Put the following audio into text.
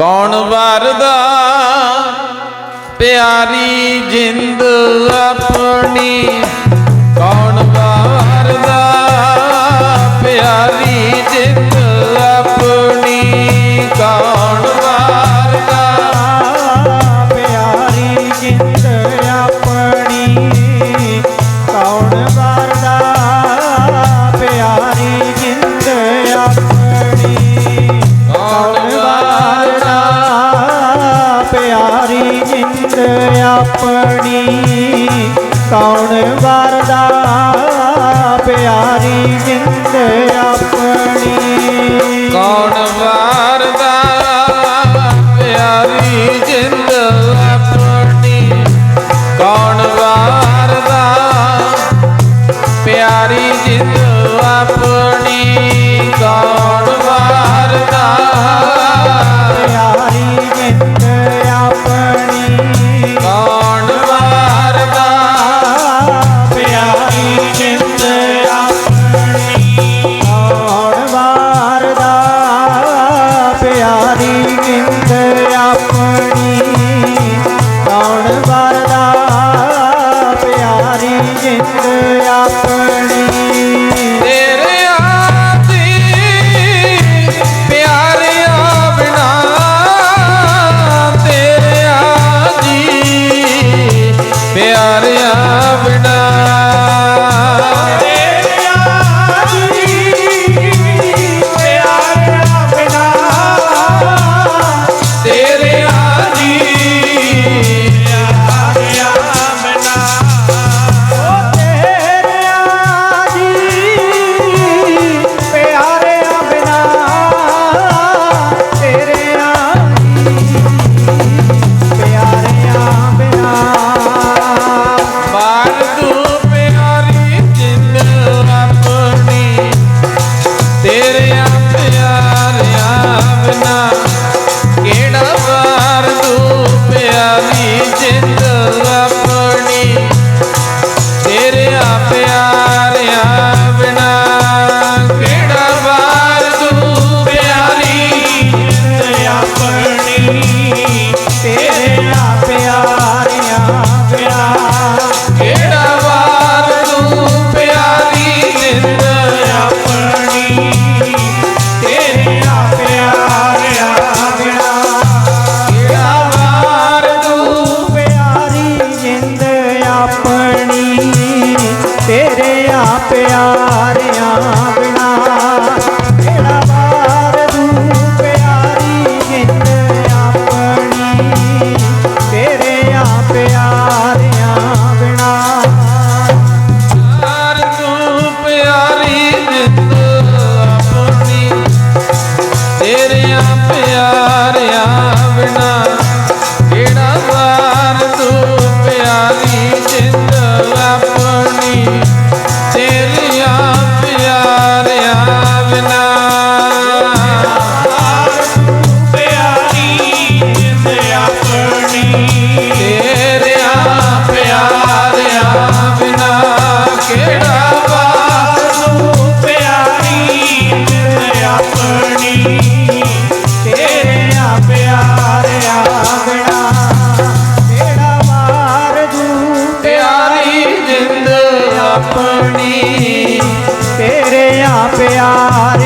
ਕੌਣ ਵਰਦਾ? ਪਿਆਰੀ ਜਿੰਦ ਆਪਣੀ ਆਪਣੀ ਕੌਣ ਵਰਦਾ? ਪਿਆਰੀ ਜਿੰਦ ਆਪਣੀ। ਕੌਣ ਵਾਰਦਾ? ਪਿਆਰੀ ਜਿੰਦ ਆਪਣੀ। ਕੌਣ ਵਾਰਦਾ? ਪਿਆਰੀ ਜਿੰਦ ਆਪਣੀ। ਕੌਣ ਵਾਰਦਾ? ਤੇਰੇ ਆ ਪਿਆਰਿਆਂ माया